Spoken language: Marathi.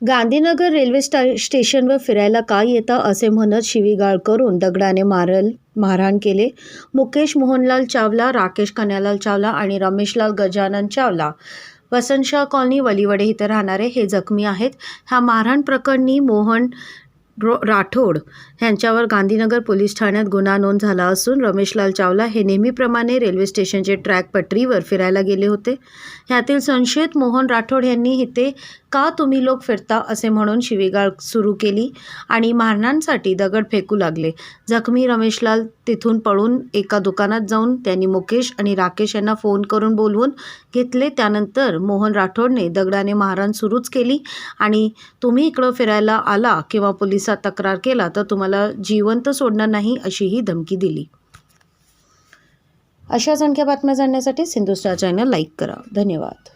गांधीनगर रेल्वे स्टा स्टेशनवर फिरायला का येता असे म्हणत शिवीगाळ करून दगडाने मारल मारहाण केले. मुकेश मोहनलाल चावला राकेश कन्यालाल चावला आणि रमेशलाल गजानन चावला. वसंतशाह कॉलनी वलीवडे इथे राहणारे हे जखमी आहेत. ह्या मारहाण प्रकरणी मोहन राठोड ह्यांच्यावर गांधीनगर पोलीस ठाण्यात गुन्हा नोंद झाला असून रमेशलाल चावला हे नेहमीप्रमाणे रेल्वे स्टेशनचे ट्रॅक पटरीवर फिरायला गेले होते. ह्यातील संशयित मोहन राठोड यांनी इथे का तुम्ही लोक फिरता असे म्हणून शिवीगाळ सुरू केली आणि मारणांसाठी दगड फेकू लागले. जखमी रमेशलाल तिथून पळून एका दुकानात जाऊन त्यांनी मुकेश आणि राकेश यांना फोन करून बोलवून घेतले. त्यानंतर मोहन राठोडने दगडाने मारहाण सुरूच केली आणि तुम्ही इकडं फिरायला आला किंवा पोलीस पोलिसात तक्रार केला तर तुम्हाला जिवंत सोडणार नाही अशीही धमकी दिली. अशाच आणख्या बातम्या जाणण्यासाठी सिंधुस्टार चॅनल लाईक करा. धन्यवाद.